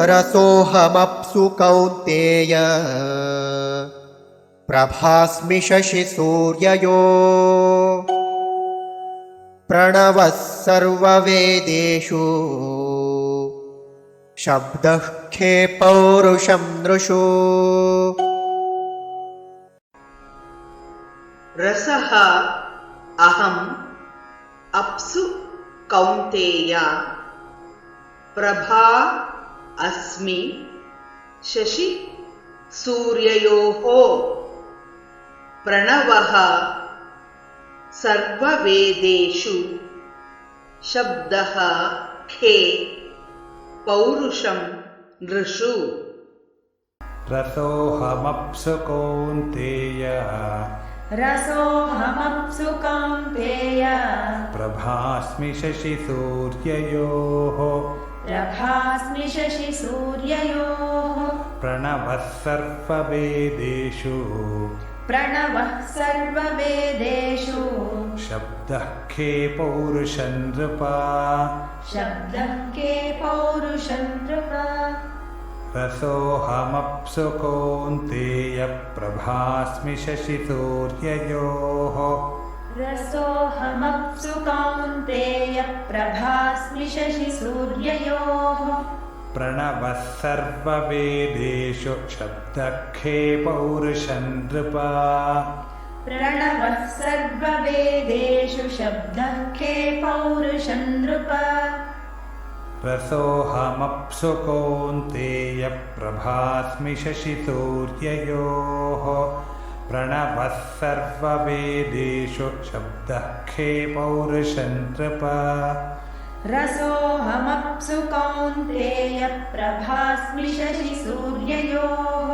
रसोऽहमप्सु कौन्तेय। प्रभास्मि शशिसूर्ययो प्रणवः सर्ववेदेषु। शब्दः खे पौरुषं नृषु। रसः अहम् अप्सु कौन्तेय। प्रभा अस्मि शशि सूर्ययोः प्रणवः सर्ववेदेषु शब्दः खे पौरुषं नृषु। रसोऽहमप्सु कौन्तेय रसोऽहमप्सु कौन्तेय प्रभास्मि शशिसूर्ययोः प्रभास्मि शशिसूर्ययोः प्रणवः सर्ववेदेषु। प्रणवः सर्ववेदेषु। शब्दः खे पौरुषं नृपा। शब्दः के पौरुषन्द्रुप रसोऽहमप्सु कौन्तेय प्रभास्मि शशिसूर्ययोः रसोऽहमप्सु कौन्तेय प्रभास्मि शशिसूर्ययोः प्रणवः सर्ववेदेषु शब्दखे पौरुषं नृपा प्रणवः सर्ववेदेषु शब्दः के पौरुषन्द्रुप रसोऽहमप्सु कौन्तेय प्रभास्मि शशिसूर्ययोः प्रणवः सर्ववेदेषु शब्दः खे पौरुषं नृपा रसोऽहमप्सु कौन्तेय प्रभास्मि शशिसूर्ययोः।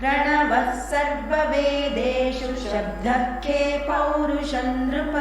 प्रणवः सर्ववेदेषु शब्दः के पौरुषन्द्रुप